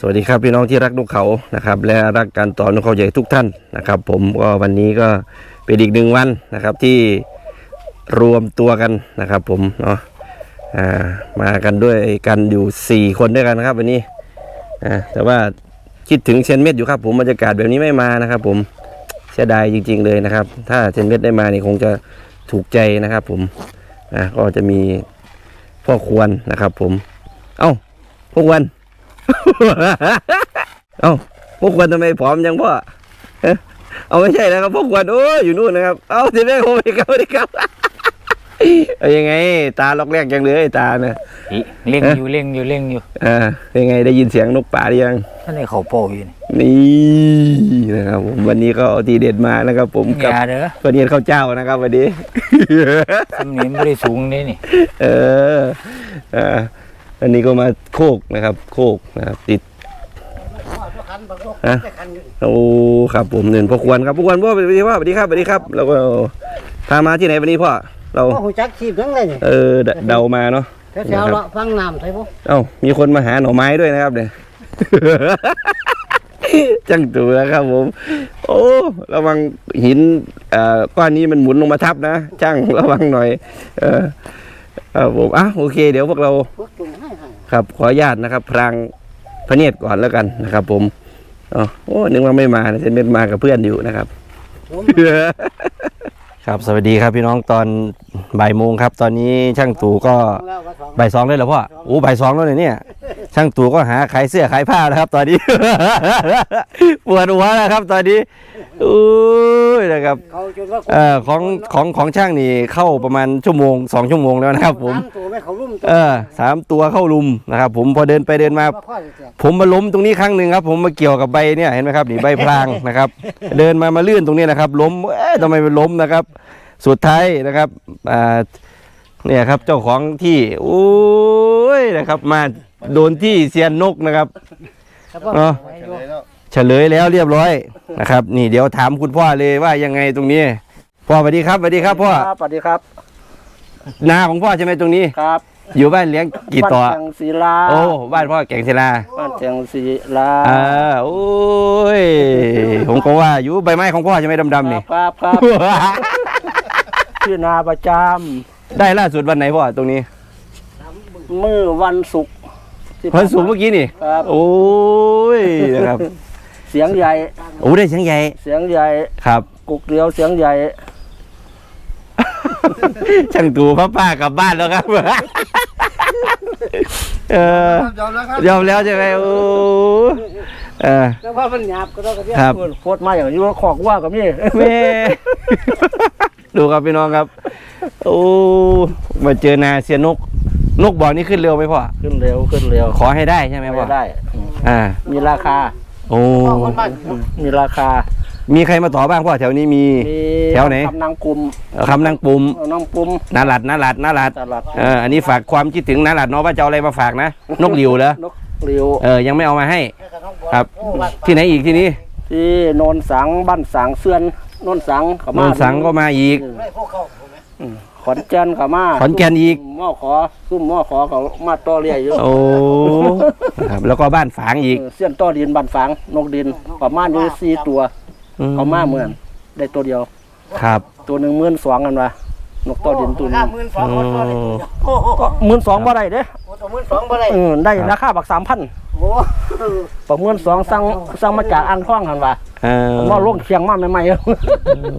สวัสดีครับพี่น้องที่รักนกเขานะครับและรักการต่อนกเขาใหญ่ทุกท่านนะครับ ผมก็วันนี้ก็เป็นอีกหนึ่งวันนะครับที่รวมตัวกันนะครับ ผมเนาะอ่ามากันด้วยกันอยู่ 4 คนด้วยกันนะครับ วันนี้อ่าแต่ว่าคิดถึงเชนเม็ดอยู่ครับ ผมบรรยากาศแบบนี้ไม่มานะครับ ผมเสียดายจริง ๆ เลยนะครับ ถ้าเชนเม็ดได้มานี่คงจะถูกใจนะครับ ผมอ่าก็จะมีพ่อควรนะครับ ผม เอ้าพ่อควร เอ้าพวกควรทำไมผอมยังพ่อเอ๊ะเอาไม่ใช่นะครับพวกควรโอ้ยอยู่นู่นนะครับ เอาทีแรกผมไม่ครับไม่ครับเอายังไง ตาล็อกแรกยังเลยตาเนี่ยอิเล่งอยู่เล่งอยู่เล่งอยู่อ่าเป็นไงได้ยินเสียงนกป่าหรือยังท่านนี่เขาโป้อยู่นี่นี่นะครับผมวันนี้ก็เอาทีเด็ดมานะครับ ผมอกับย่าเด้อปนียนข้าวเจ้านะครับวันนี้สำเนียงไม่ได้สูงนี่นี่ เอออ่า อันนี้ก็มาโคกนะครับ โคกนะครับติดฮะโอ้ครับผมหนึ่งพ่อควรครับพ่อควรพ่อสวัสดีพ่อสวัสดีครับสวัสดีครับ แล้วก็พามาที่ไหนวันนี้พ่อเราก็หูจักชีพทั้งเลยนี่เออเดเดามาเนาะแถวๆเลาะฟังน้ำใช่ปะเอ้ามีคนมาหาหน่อไม้ด้วยนะครับเนี่ยจังตัวนะครับผม โอ้ระวังหินเอ่อก้อนนี้มันหมุนลงมาทับนะช่างระวังหน่อย เออ ครับผมอะโอเค เดี๋ยวพวกเราพวกตุ่มให้ให้ครับ ขออนุญาตนะครับ พรางพระเนียดก่อนแล้วกันนะครับ ผมอ๋อโอ้นึกว่าไม่มานะเซนเม็ดมากับเพื่อนอยู่นะครับ ผม ครับสวัสดีครับพี่น้องตอนบ่ายโมงครับ ตอนนี้ช่างตู่ก็แล้วก็สองบ่ายสองเลยเหรอพ่อโอ้บ่ายสองแล้วเนี่ยเนี่ย ช่างตู่ก็หาขายเสื้อขายผ้าแล้วครับ ตอนนี้ ปวดหัวแล้วครับ ตอนนี้อุ้ยนะครับเขาจนว่าเอ่อของของของช่างนี่เข้าประมาณชั่วโมงสองชั่วโมงแล้วนะครับ ผมสาตัวไม่ เขารุ่มตัวเออสามตัวเข้าลุมนะครับ ผมพอเดินไปเดินมาว่าพ่อจะแจกผมมาล้มตรงนี้ครั้งหนึ่งครับ ผมมาเกี่ยวกับใบเนี่ยเห็นไหมครับนี่ใบพรางนะครับ เดินมามาลื่นตรงนี้นะครับ ล้มเอ๊ะทำไมมันล้มนะครับ สุดท้ายนะครับอ่าเนี่ยครับเจ้าของที่โอ้ยนะครับมาโดนที่เซียนนกนะครับแล้วก็เนาะไว้อยู่เฉลยแล้วเรียบร้อยนะครับ นี่เดี๋ยวถามคุณพ่อเลยว่ายังไงตรงนี้ พ่อสวัสดีครับสวัสดีครับพ่อสวัสดีครับ นาของพ่อใช่ไหมตรงนี้ครับ อยู่บ้านเลี้ยงกี่ต่อบ้านเชียงศิลาโอ้บ้านพ่อแก่งศิลาบ้านเชียงศิลาอ่าโอ้ยผมก็ว่าอยู่ใบไม้ของพ่อใช่ไหมดำๆนี่ครับครับชื่อนาประจได้ล่าสุดวันไหนพ่อตรงนี้ำมือวันศุกร์ที่วันศุกร์เมื่อกี้นี่ ครับโอ้ยนะครับเสียงใหญ่โอ้ได้เสียงใหญ่เสียงใหญ่ครับ กุกเดียวเสียงใหญ่ ช่างตูพ่อป้ากลับบ้านแล้วครับ เออ ยอมแล้วครับยอมแล้วใช่ไหมโอ้เออ แล้วว่ามันหยาบก็ต้องกระเทียครับ โคตรมาอย่างนี้ว่าขอกว่ากับนี่แม่ ดูครับพี่น้องครับ โอ้ มาเจอนาเสียนก นกบ่อนี้ขึ้นเร็วไหมพ่อ ขึ้นเร็วขึ้นเร็วขอให้ได้ใช่ไหมพ่อไม่ได้ อ่า มีราคา โอ้ มีราคา มีใครมาต่อบ้างพ่อแถวนี้มี มีแถวไหนกำนังกลุ่มคำนางปุ่มน้องปุ่มนาหลัดนาหลัดนาหลัดตลาดเอออันนี้ฝากความคิดถึงนาหลัดเนาะว่าจะเอาอะไรมาฝากนะ นกหลิวเหรอนกเรียวเออยังไม่เอามาให้ ครับ ที่ไหนอีกที่นี้ที่โนนสังบ้านสังเสื่อนโนนสังเขานมานสังก็มาอีกอืมขอนแก่นเขามาขอนแก่นอีก หม้อขอซุ่มหม้อขอเขามาต่อเรียอยู่โอ้ครับแล้วก็บ้านฝางอีก เออเสี้ยนต่อดินบันฝังนกดินประมาณอยู่สี่ตัว เขามาเหมือนได้ตัวเดียว ครับตัวหนึ่งหมื่นสองกันวะนกต่อดินตัวหนึงโอ้หมื่นสองบ่ได้เด้ตัวมื่นสองบ่ได้เออได้ราคาบักสามพันโอ้ประเมินสองสั่งสั่งมาจากอ่างทองกันว่าเออมาลงเคียงมาใหม่ๆ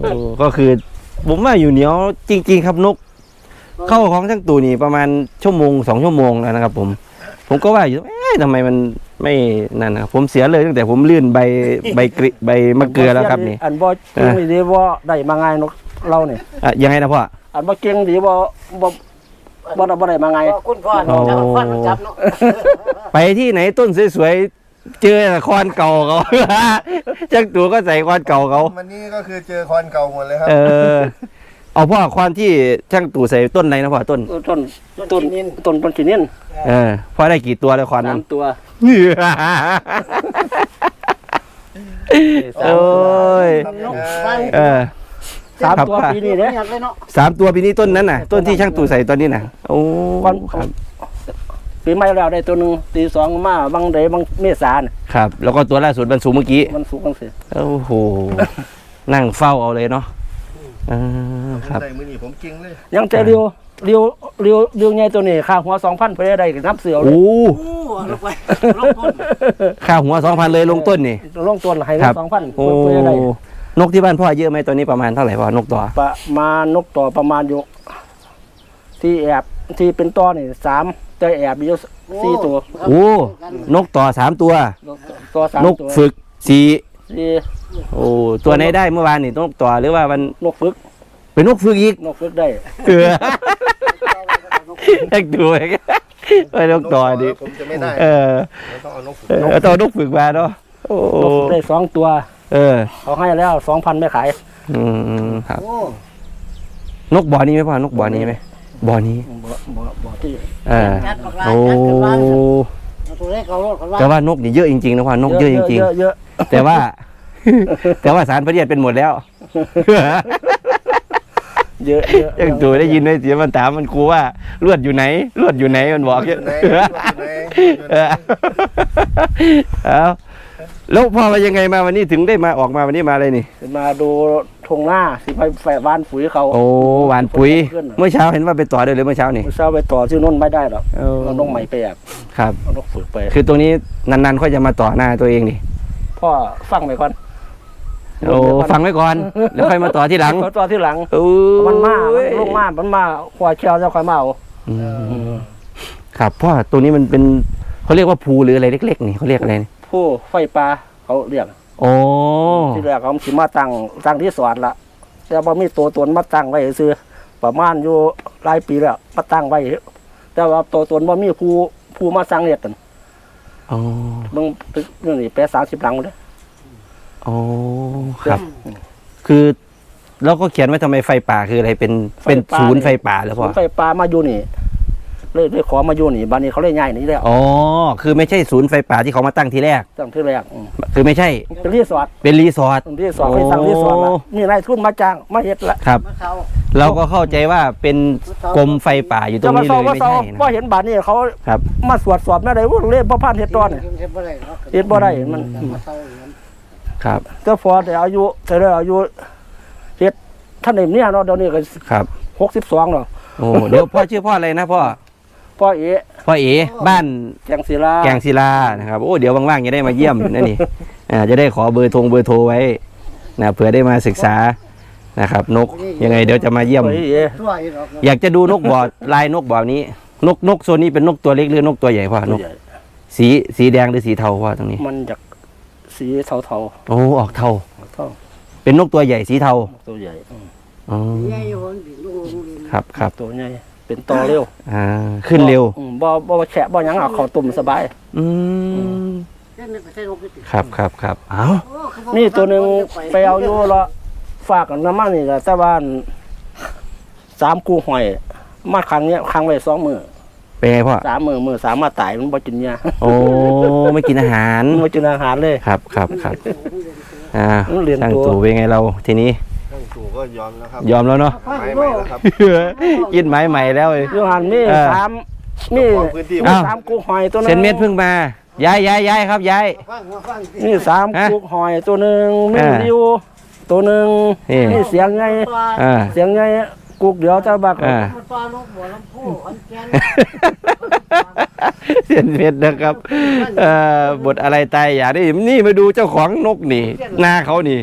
โอ้ก็คือ ผมว่าอยู่เหนียวจริง ๆ ครับนก เข้าของช่างตูนี่ประมาณชั่วโมงสองชั่วโมงแล้วนะครับ ผม ผมก็ว่าอยู่เอ๊ะ ทำไมมันไม่นั่นนะครับผมเสียเลยตั้งแต่ผมลื่นใบใบกริใบมะเกลือแล้วครับนี่อันบ่เก่งดีบ่ได้มาไงนกเราเนี่ยอะยังไงนะพ่ออันบ่เก่งดีบ่บ่บ่ได้บ่ได้มาไงพ่อคุณพ่อน้องจะเอาฟันมาจับเนาะไปที่ไหนต้นสวยๆเจอแต่คอนเก่าเขาจังตัวก็ใส่คอนเก่าเขาวันนี้ก็คือเจอคอนเก่าหมดเลยครับเออ เอาพ่อคอนที่ช่างตู่ใส่ต้นไหนนะพ่อต้น ต้นต้นต้นต้นขีนินเออพ่อได้กี่ตัวแล้วคอนสานั้นมตัวโอ้ยเออ สามครับตัวค่ะปีนี้เด้อยากเลยเนาะสามตัวปีนี้ต้นนั้นน่ะ ต้นที่ช่างตู่ใส่ตอนนี้น่ะโอ้ก่อนครับปีใหม่แล้วได้ตัวหนึ่งตีสองมาบางเดบางเมษาน่ะครับ แล้วก็ตัวล่าสุดบรรสูงเมื่อกี้ มันสูงกันเสียโอ้โหนั่งเฝ้าเอาเลยเนาะ อ่าผมครับใส่มือนี่ผมเก่งเลยยังแต่เรียวเรียวเรียวเรียวใหญ่ตัวนี้ค่าหัวสองพันไปได้กับน้ำเสือเลยโอ้โอ้ลงไปลงทุนค่าหัวสองพันเลยลงต้นนี่ ลงตัวให้ครับสองพันโอ้ ไปได้นกที่บ้านพ่อเยอะไหมตัวนี้ประมาณเท่าไหร่พ่อนกตัว ประมาณนกต่อประมาณอยู่ที่แอบที่เป็นต้อนี่สามแต่แอบมีอยู่สี่ตัวโอ้ นกต่อสามตัว ตัวสามนกตัวฝึกสี่สี่ โอ้ตัวไหนได้เมื่อวานนี่นกต่อหรือว่ามันนกฝึก เป็นนกฝึกอีกนกฝึกได้เออแอกดูไอ้ไอ้นกต่อดิผมจะไม่ได้เออเราต้องเอานกฝึกเออเอาตัวนกฝึกมาเนาะโอ้นกฝึกได้สองตัว เออเขาให้แล้วสองพันไม่ขาย อืมครับโอ้นกบ่อนี้ไหมพ่อนกบ่อนี้ไหมบ่อนี้บ่บ่บ่ที่เออจัดบักลาโอ้จัดขึ้นมาเอาตัวเลขเขาโลดเขาว่าแต่ว่านกนี่เยอะจริงๆนะพ่อนกเยอะจริงเยอะเยอะๆแต่ว่า แต่ว่าสารพระเดียดเป็นหมดแล้ว เยอะเยอะยังตัวได้ยินไหมเสียงมันถามมันครูว่าลวดอยู่ไหนลวดอยู่ไหนมันบอกอยู่เยอะไหนอยู่ไหนอยู่ไหนเออเอาแล้วพอมายังไงมาวันนี้ถึงได้มาออกมาวันนี้มาอะไรนี่มาดูทงหน้าสิไปแฝวานปุ๋ยเขาโอ้หวานปุ๋ยขึ้นเมื่อเช้าเห็นว่าไปต่อด้วยเลยเมื่อเช้านี่เช้าไปต่อที่นู่นไม่ได้หรอกเออเราต้องใหม่ไปแอบครับเอานกฝึกไป คือตรงนี้นานๆค่อยจะมาต่อหน้าตัวเองนี่พ่อฟังไปก่อน โอ้ฟังไว้ก่อน แล้วค่อยมาต่อที่หลังต่อที่หลังโอ้มันมามันลงมามันมาควายเชียวเจ้าควายมาเอาอืมครับเพราะตรงนี้มันเป็นเขาเรียกว่าภูหรืออะไรเล็กๆนี่เขาเรียกอะไรนี่ผู้ไฟปลาเขาเรียกโอ้ที่แรกเขาสิมาตั้งตั้งที่สอนละแต่พอมีตัวตนมาตั้งไว้ซื้อประมาณอยู่หลายปีแล้วมาตั้งไว้แต่ว่าตัวตนว่ามีผู้ผู้มาสร้างเรียกกันโอ้เบิ่งตึกนี่นี่แปดสามสิบหลังเลย โอ้ครับ คือแล้วก็เขียนไว้ทำไมไฟป่าคืออะไรเป็นเป็นศูนย์ไฟป่าหรือเปศูล่านย์ไฟปลามาอยู่นี่เลยเลยขอมาอยู่นี่บ้านนี้เขาเลยย้ายหนี่แล้วอ๋อคือไม่ใช่ศูนย์ไฟป่าที่เขามาตั้งทีแรก ตั้งที่แรกอืมคือไม่ใช่เป็นรีสอร์ทเป็นรีสอร์ท เป็นรีสอร์ทไปสั่งรีสอร์ทละโอ้นี่นายทุนมาจ้างมาเฮ็ดละครับมาเขาเราก็เข้าใจว่าเป็นกรมไฟป่าอยู่ตรงนี้เลยว่าไม่เศร้าใช่ว่านะเห็นบ้านนี้เขาครับ มาสวดสอบแม่ได้ว่าเล่นพ่อพานเฮ็ดตอนเนี่ยเฮ็ดบ่ได้เนาะเฮ็ดบ่ได้มัน มาเศร้าอย่างนั้น ครับ ก็พอแต่อายุแต่ได้อายุเฮ็ดท่านเอ็มเนี่ยเนาะเดี๋ยวนี้ก็ครับหกสิบสองแล้วโอ้เดี๋ยวพ่อชื่อพ่ออะไรนะพ่อพ่อเอ๋พ่อเอ๋บ้านแกงศิลาแกงศิลานะครับโอ้เดี๋ยวว่างๆจะได้มาเยี่ยมนะนี่อ่าจะได้ขอเบอร์โทงเบอร์โทรไว้นะเผื่อได้มาศึกษานะครับ นกยังไงเดี๋ยวจะมาเยี่ยมพ่อเอ๋ทั่วอีกหรอกเนาะอยากจะดูนกบอดลายนกบอดนี้ นกนกโซนนี้เป็นนกตัวเล็กหรือนกตัวใหญ่พ่อนก สีสีแดงหรือสีเทาพ่อตรงนี้ มันจาก สีเทาโอ้ออกเทาๆเทาเป็นนกตัวใหญ่สีเทาตัวใหญ่อืมอ๋อใหญ่อยู่คนดิลูกลูกดินครับครับตัวใหญ่เป็นตอเร็วอ่าขึ้นเร็วอืมบ่บ่บ่แฉะบ่หยังเอาเข้าตุ่มสบาย อืมเส้นนี้ก็ใช่ลูกดินครับครับครับเอ้าโอ้เขาบอกนี่ตัวหนึงไปเอาอยู่ละฝากน้ำมันนี่ก็แต่บ้านสามกูหอย มาครั้งเนี้ยครั้งไว้สองมือ เป็นไงพ่อ สามมือมือสามมาตายมันบ่กินยาโอ้ไม่กินอาหาร มันบ่กินอาหารเลย ครับครับครับอ่าเรียนช่างตัวตู่เป็นไงเราทีนี้ ช่างตู่ก็ยอมแล้วครับยอมแล้วเนาะฟังไม้โลใหม่กแล้วครับ กินไม้ใหม่แล้วเว้ย อยู่หันมีเออสามมีของพื้นที่ มีอ้าว สามกูหอยตัวหนึงเซนเม็ดเพิ่งมาย้ายย้ายย้ายครับย้ายฟังมาฟังมีสามฮะกูหอยตัวหนึงมีอ่าริวตัวหนึงนี่มีเสียงไงปลาอ่า เสียงไง กุกเดียวจะบักอ่าปลาลูกบัวลำพูอันแกนเซนเม็ดนะครับเอ่อบทอะไรตายอย่าได้นี่มาดูเจ้าของนกนี่หน้าเขานี่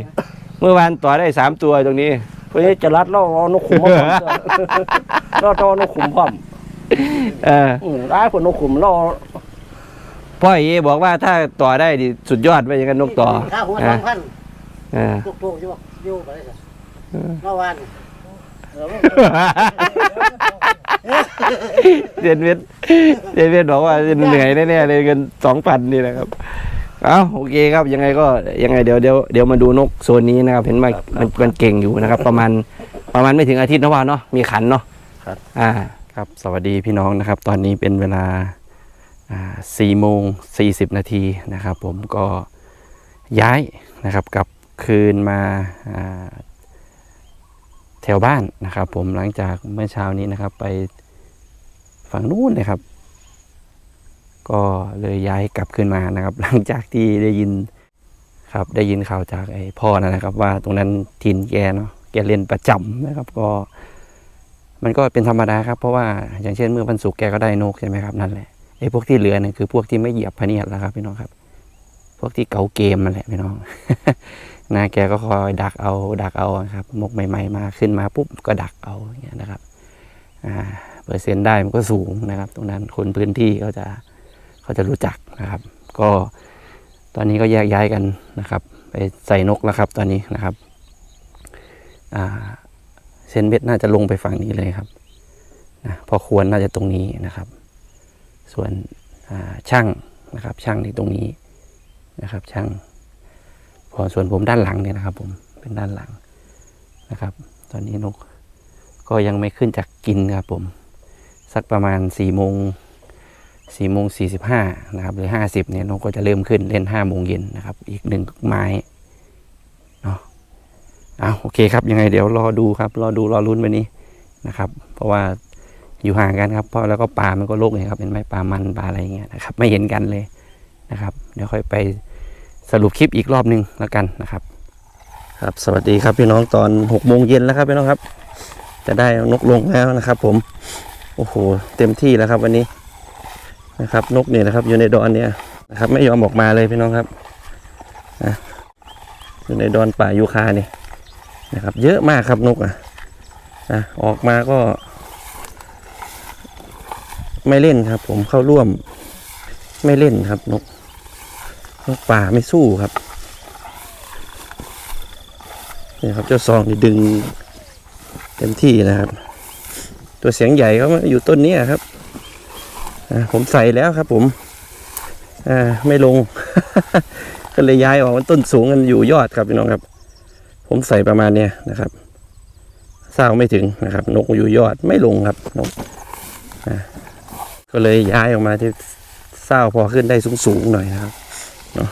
เมื่อวานต่อได้สามตัวตรงนี้ เพื่อจะรัดเราเอานกขุมมาพร้อมเราต้องเอานกขุมพร้อมเอออืมร้ายผลนกขุมเราพ่อเอบอกว่าถ้าต่อได้ดิสุดยอดไปอย่างนั้นนกต่อข้าวหัวสอ่าองพันอ่าลูกโป่งอยู่บ่อยู่ไปเลยเมื่อวาน เออเดนเวทเดนเวทบอกว่าเหนื่อยแน่ๆเลยกันสองพันนี่นะครับเอาโอเคครับยังไงก็ยังไงเดี๋ยวเดี๋ยวเดี๋ยวมาดูนกโซนนี้นะครับ เห็นมันมันมันเก่งอยู่นะครับ ประมาณประมาณไม่ถึงอาทิตย์นะว่าเนาะมีขันเนาะครับอ่าครับ สวัสดีพี่น้องนะครับ ตอนนี้เป็นเวลาอ่าสี่โมงสี่สิบนาทีนะครับ ผมก็ย้ายนะครับกลับคืนมาอ่าแถวบ้านนะครับ ผมหลังจากเมื่อเช้านี้นะครับ ไปฝั่งนู้นเลยครับ ก็เลยย้ายกลับขึ้นมานะครับ หลังจากที่ได้ยินครับได้ยินข่าวจากไอ้พ่อนะครับ ว่าตรงนั้นทินแกเนาะแกเล่นประจำนะครับ ก็ มันก็เป็นธรรมดาครับเพราะว่าอย่างเช่นเมื่อวันศุกร์แกก็ได้นกใช่ไหมครับนั่นแหละไอ้พวกที่เหลือเนี่ยคือพวกที่ไม่เหยียบพเนียดแล้วครับพี่น้องครับ พวกที่เก่าเกมนั่นแหละพี่น้อง นะแกก็คอยดักเอาดักเอาครับมกใหม่ ๆ มาขึ้นมาปุ๊บก็ดักเอาอย่างเงี้ยนะครับอ่าเปอร์เซ็นต์ได้มันก็สูงนะครับ ตรงนั้นคนพื้นที่เขาจะเขาจะรู้จักนะครับ ก็ตอนนี้ก็แยกย้ายกันนะครับ ไปใส่นกแล้วครับ ตอนนี้นะครับอ่าเซนเบ็ดน่าจะลงไปฝั่งนี้เลยครับนะพอควรน่าจะตรงนี้นะครับ ส่วนช่างนะครับ ช่างที่ตรงนี้นะครับ ช่าง อส่วนผมด้านหลังเนี่ยนะครับ ผมเป็นด้านหลังนะครับ ตอนนี้นกก็ยังไม่ขึ้นจากกินครับผม สักประมาณ4ี่โมงสี่โมงสี่สิบห้านะครับหรือห้าสิบเนี่ยนกก็จะเริ่มขึ้นเล่นห้าโมงเย็นนะครับ อีกหนึ่งไม้เนาะเอาโอเคครับยังไงเดี๋ยวรอดูครับ รอดูรอลุ้นวันนี้นะครับ เพราะว่าอยู่ห่างกันครับเพราะแล้วก็ปลามันก็โลกเลยครับเป็นไหมปลามันปลาอะไรอย่างเงี้ยนะครับ ไม่เห็นกันเลยนะครับ เดี๋ยวค่อยไป สรุปคลิปอีกรอบหนึงแล้วกันนะครับ ครับ สวัสดีครับพี่น้องตอนหกโมงเย็นแล้วครับพี่น้องครับ จะได้นกลงแล้วนะครับ ผม โอ้โห เต็มที่แล้วครับวันนี้นะครับ นกเนี่ยนะครับ อยู่ในดอนเนี่ยนะครับไม่ยอมออกมาเลยพี่น้องครับนะอยู่ในดอนป่ายูคาเนี่ยนะครับ เยอะมากครับนกอะนะออกมาก็ ไม่เล่นครับ ผมเข้าร่วม ไม่เล่นครับนก ป่าไม่สู้ครับเนี่ยครับเจ้าซองนี่ดึงเต็มที่นะครับ ตัวเสียงใหญ่เขามาอยู่ต้นนี้ครับผมใส่แล้วครับ ผมอ่าไม่ลง ก็เลยย้ายออกมันต้นสูงกันอยู่ยอดครับพี่น้องครับ ผมใส่ประมาณเนี้ยนะครับเศร้าไม่ถึงนะครับ นกอยู่ยอดไม่ลงครับนกก็เลยย้ายออกมาที่เศร้าพอขึ้นได้สูงๆหน่อยนะครับ เนาะ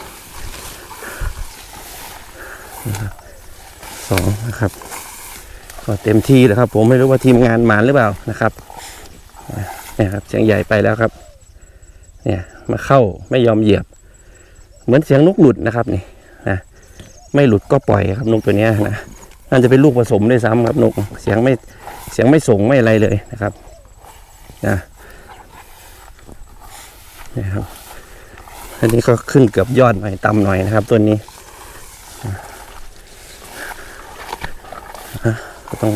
สองนะครับ ก็เต็มที่แล้วครับ ผมไม่รู้ว่าทีมงานหมานหรือเปล่านะครับเนี่ยครับเสียงใหญ่ไปแล้วครับ เนี่ยมาเข้าไม่ยอมเหยียบ เหมือนเสียงนกหลุดนะครับนี่นะไม่หลุดก็ปล่อยครับนกตัวนี้นะน่าจะเป็นลูกผสมด้วยซ้ำครับนกเสียงไม่เสียงไม่ส่งไม่อะไรเลยนะครับนะนี่ครับ อันนี้ก็ขึ้นเกือบยอดหน่อยต่ำหน่อยนะครับตัวนี้ก็ต้อง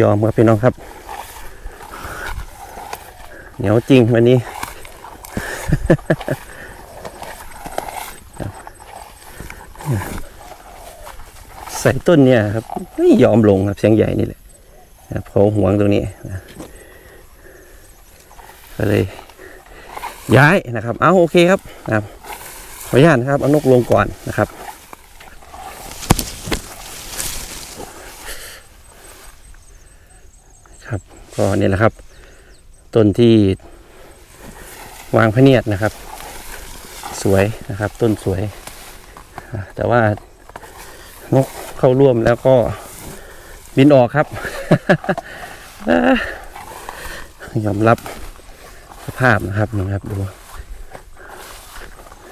ยอมครับพี่น้องครับ เหนียวจริงวันนี้ ใส่ต้นเนี่ยครับไม่ยอมลงครับเสียงใหญ่นี่แหละนะครับเขาห่วงตรงนี้ก็เลย ย้ายนะครับ เอาโอเคครับนะครับขออนุญาตนะครับเอานกลงก่อนนะครับครับก็นี่แหละครับ ต้นที่วางพะเนียดนะครับ สวยนะครับ ต้นสวย แต่ว่านกเข้าร่วมแล้วก็บินออกครับยอมรับ สภาพนะครับนะครับดู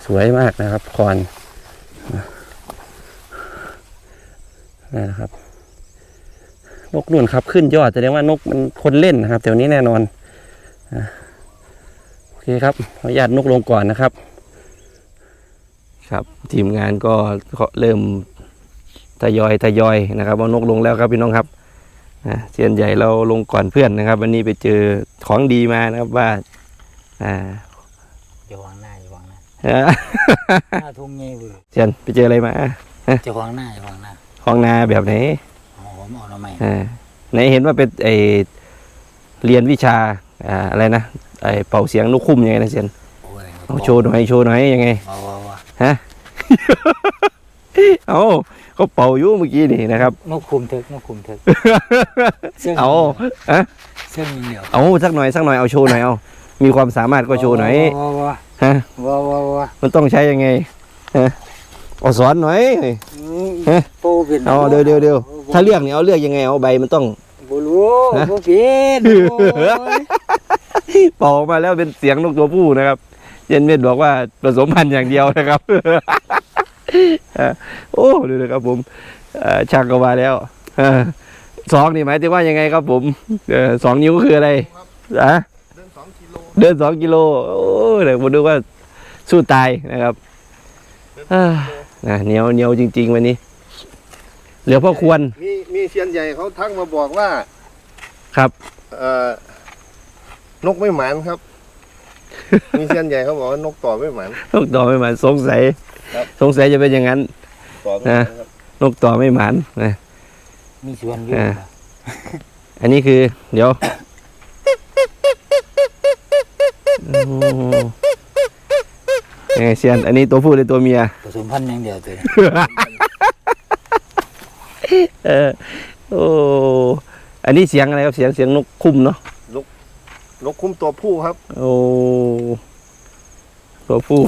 สวยมากนะครับคอนนี่นะครับ นกนุ่นครับขึ้นยอดแสดงว่านกมันคนเล่นนะครับแถวนี้แน่นอนโอเคครับขออนุญาตนกลงก่อนนะครับ ครับ ทีมงานก็เริ่มทยอยทยอยนะครับเอานกลงแล้วครับพี่น้องครับเซียนใหญ่เราลงก่อนเพื่อนนะครับ วันนี้ไปเจอของดีมานะครับว่า อ่าจะวางหน้าจะวางหน้าฮะหน้าทุ่งเงี้ยเว้ยเซียนไปเจออะไรมาจะวางหน้าจะวางหน้าของนาแบบไหนอ๋อผมเอาทำไมอ่าไหนเห็นว่าเป็นไอเรียนวิชาอ่าอะไรนะไอเป่าเสียงนกคุ้มยังไงนะเซียนโอ้ยเอาโชว์หน่อยโชว์หน่อยยังไงว้าวว้าวว้าวฮะเอาก็เป่าอยู่เมื่อกี้นี่นะครับนกคุมเถิกนกคุมเถิกซึ่งเอาอะซึ่งเดียวเอาสักหน่อยสักหน่อยเอาโชว์หน่อยเอา มีความสามารถก็โชว์หน่อยว้าวว้าวฮะว้าวว้าวว้าวมันต้องใช้ยังไงฮะเอาสอนหน่อยฮะโปเป็นเอาเดี๋ยวเดี๋ยวเดี๋ยวถ้าเลือกเนี่ยเอาเลือกยังไงเอาใบมันต้องบ่รู้ฮะบ่เป็นโอ้ยเป่าออกมาแล้วเป็นเสียงนกตัวผู้นะครับ เย็นเม็ดบอกว่าผสมพันธุ์อย่างเดียวนะครับเอ่อโอ้ดูนะครับผมเอ่อช่างก็มาแล้วเออสองนี่หมายถึงว่ายังไงครับผมเออสองนิ้วคืออะไรอะ เดินสองกิโลเดินสองกิโลโอ้เดี๋ยวผมดูว่าสู้ตายนะครับเอ้อนะเหนียวเหนียวจริง ๆ วันนี้ เหลือพ่อควร มีมีเซียนใหญ่เขาทักมาบอกว่า ครับ เอ่อนกไม่หมานครับ มีเซียนใหญ่เขาบอกว่านกต่อไม่หมานนกต่อไม่หมานสงสัยครับสงสัยจะเป็นอย่างนั้นต่อไม่หมานครับนกต่อไม่หมานนะมีส่วนอยู่อ่าอันนี้คือ เดี๋ยวโอ้ ยังไงเซียน อันนี้ตัวผู้หรือตัวเมีย ผสมพันธุ์อย่างเดียวตัวนี้เออโอ้อันนี้เสียงอะไรครับเสียงเสียงนกคุ้มเนาะนกคุ้มตัวผู้ครับ โอ้ตัวผู้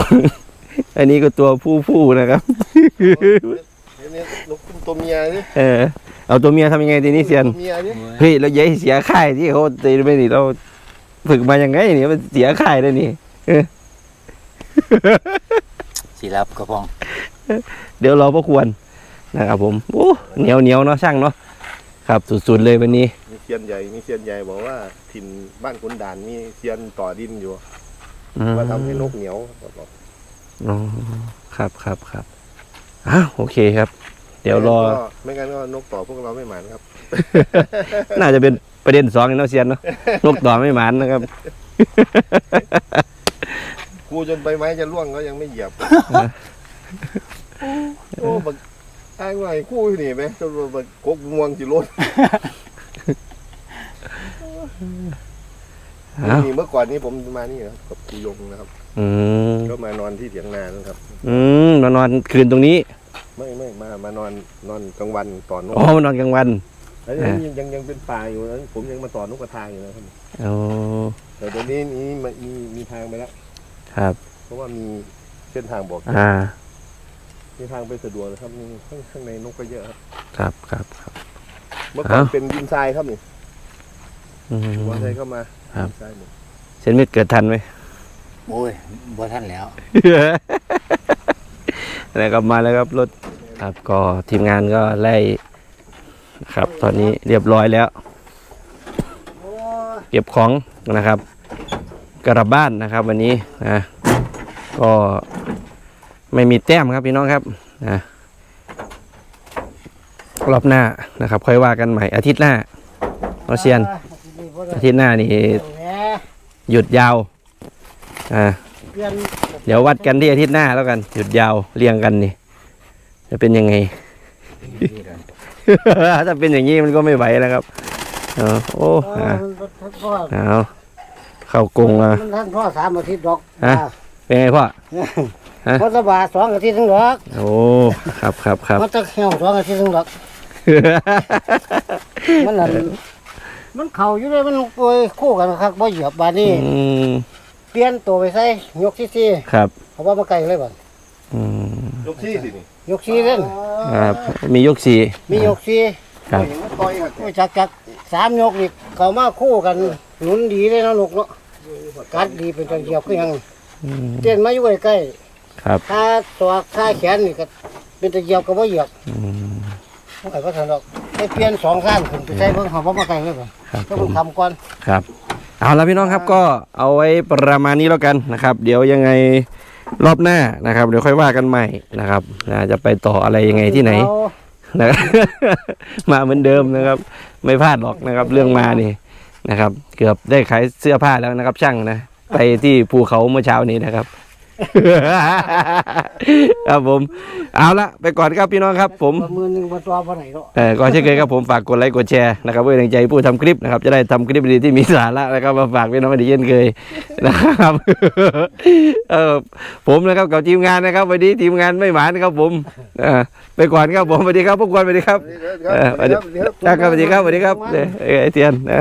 อันนี้ก็ตัวผู้ผู้นะครับ เดี๋ยวนี้นกคุ้มตัวเมียนี่เออ เอาตัวเมียทำยังไงทีนี้เซียน ตัวเมียนี่ เฮ้ยเราอย่าให้เสียค่ายที่เขาตีไปนี่เรา ฝึกมายังไงนี่มันเสียค่ายเลยนี่สีรับกระพอง เดี๋ยวรอพวกควรนะครับผมโอ้เหนียวเหนียวเนาะช่างเนาะครับสุดๆเลยวันนี้ มีเซียนใหญ่มีเซียนใหญ่บอกว่าถิ่นบ้านขุนด่านมีเซียนต่อดินอยู่อืมว่าทำให้นกเหนียวเขาบอกอ๋อครับครับครับอ้าวโอเคครับ เดี๋ยวรอไม่งั้นก็ไม่งั้นก็นกต่อพวกเราไม่หมานครับ น่าจะเป็น ประเด็นสองเนาะเซียนเนาะนกต่อไม่หมานนะครับกูจนใบไม้จะร่วงก็ยังไม่เหยียบโอ้บักอ้างไงคู่นี่ไหมจนว่าบักกกงวงสิรถอ้าวนี่เมื่อก่อนนี้ผมมานี่นะครับกับครูยงนะครับอืมก็มานอนที่เถียงนานะครับ อืมมานอนคืนตรงนี้ ไม่ไม่มามานอนนอนกลางวันต่อนกอ๋อมานอนกลางวัน แล้วยังยังยังเป็นป่าอยู่นะผมยังมาต่อนกกระทาอยู่นะครับอ๋อแต่เดี๋ยวนี้มีมีมีมีทางไปแล้วครับ เพราะว่ามีเส้นทางบอกอ่ามีทางไปสะดวกนะครับมีข้างข้างในนกก็เยอะครับครับครับครับเมื่อก่อนอ้าวเป็นดินทรายครับนี่อืมหัวทรายเข้ามาครับดินทรายหมดเซนมิดเกิดทันไหมโอ้ยบ่ทันแล้วนะครับมาแล้วครับรถครับก็ทีมงานก็ไล่ ครับ ตอนนี้เรียบร้อยแล้ว เก็บของนะครับกลับบ้านนะครับ วันนี้นะก็ไม่มีแต้มครับพี่น้องครับนะรอบหน้านะครับ ค่อยว่ากันใหม่อาทิตย์หน้าเนาเซียน อาทิตย์หน้านี่หยุดยาวอ่าเดี๋ยววัดกันที่อาทิตย์หน้าแล้วกัน หยุดยาวเรียงกันนี่จะเป็นยังไง ถ้าเป็นอย่างนี้มันก็ไม่ไหวแล้วครับเอาโอ้เอออะมันพ่อเอาเข้ากรงมามันท่านพ่อสามอาทิตย์ดอกฮะ เป็นไงพ่อ ฮะ มันสบายสองอาทิตย์ถึงดอกโอ้ครับครับครับมันจะเหี่ยวสองอาทิตย์ถึงดอก มันนั่นมันเข่าอยู่เลยมันป่วยคู่กันครับบ่เหยียบบาดนี้ อืมเปลี่ยนตัวไปใส่ยกซี่ซี่ครับ เขาว่ามาไกลเลยบ่อืมยกที่สินี่ ยกซี่เล่นครับมียกสี่ มียกซี่ครับเห็นมันต่อยครับโอ้ยจักจักสามยกนี่เขามาคู่กันหนุนดีเลยเนาะลูกเนาะกัดดีเป็นจังเหยียบคือหยังอืมเต้นมาอยู่ใกล้ครับๆถ้าตัวค่าแขนนี่ก็เป็นตะเหยียบก็บ่เหยียบอืมไอ้ก็ทันดอกไปเปลี่ยนสองข้างขึ้นไปใช้เบิ่งเขาบ่มาไกลเลยบ่ครับ ก็ผเพิ่งมทำก่อนครับ เอาละพี่น้องครับก็เอาไว้ประมาณนี้แล้วกันนะครับ เดี๋ยวยังไง รอบหน้านะครับ เดี๋ยวค่อยว่ากันใหม่นะครับนะจะไปต่ออะไรยังไงที่ไหนเอานะครับมาเหมือนเดิมนะครับ ไม่พลาดหรอกนะครับ เรื่องมานี่นะครับ เกือบได้ขายเสื้อผ้าแล้วนะครับ ช่างนะไปที่ภูเขาเมื่อเช้านี้นะครับ ครับผม เอาละไปก่อนครับพี่น้องครับ ผมประมือหนึงบ่ตัวบ่ไหนเนาะเออก็เช่นเคยครับผมฝากกดไลค์กดแชร์นะครับเพื่อเป็นกำลังใจผู้ทำคลิปนะครับ จะได้ทำคลิปดีๆที่มีสาระนะครับมาฝากพี่น้องกันอีกเช่นเคยนะครับเออผมนะครับกับทีมงานนะครับ วันนี้ทีมงานไม่หมานนะครับ ผมเออไปก่อนครับผมสวัสดีครับพวกคนสวัสดีครับเออสวัสดีครับสวัสดีครับสวัสดีครับเออเออไอเทียนนะ